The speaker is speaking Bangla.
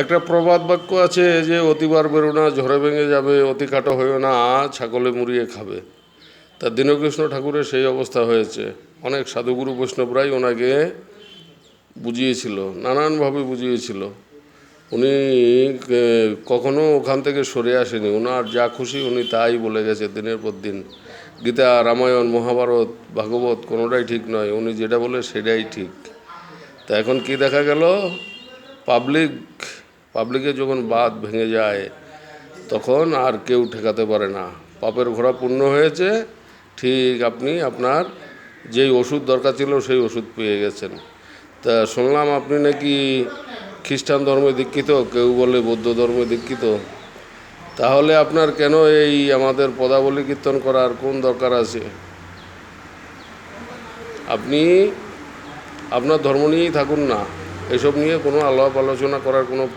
একটা প্রবাদ বাক্য আছে যে, অতিবার বেরো না, ঝড়ে ভেঙে যাবে, অতি খাটো হয়েও না, ছাগলে মুড়িয়ে খাবে। তা দীনকৃষ্ণ ঠাকুরের সেই অবস্থা হয়েছে। অনেক সাধুগুরু বৈষ্ণবরাই ওনাকে বুঝিয়েছিল, নানানভাবে বুঝিয়েছিল। উনি কখনো ওখান থেকে সরে আসেনি। ওনার যা খুশি উনি তাই বলে গেছে দিনের পর দিন। গীতা, রামায়ণ, মহাভারত, ভাগবত কোনোটাই ঠিক নয়। উনি যেটা বলে সেটাই ঠিক। তা এখন কি দেখা গেল? পাবলিক পাবলিকে যখন বাদ ভেঙে যায়, তখন আর কেউ ঠেকাতে পারে না। পাপের ঘোড়া পূর্ণ হয়েছে, ঠিক আপনি আপনার যেই ওষুধ দরকার ছিল সেই ওষুধ পেয়ে গেছেন। তা শুনলাম আপনি নাকি খ্রিস্টান ধর্মে দীক্ষিত, কেউ বলে বৌদ্ধ ধর্মে দীক্ষিত। তাহলে আপনার কেন এই আমাদের পদাবলী কীর্তন করার কোন দরকার আছে? আপনি, আপনার ধর্ম নিয়েই থাকুন না। এসব নিয়ে কোনো আলাপ আলোচনা করার কোনো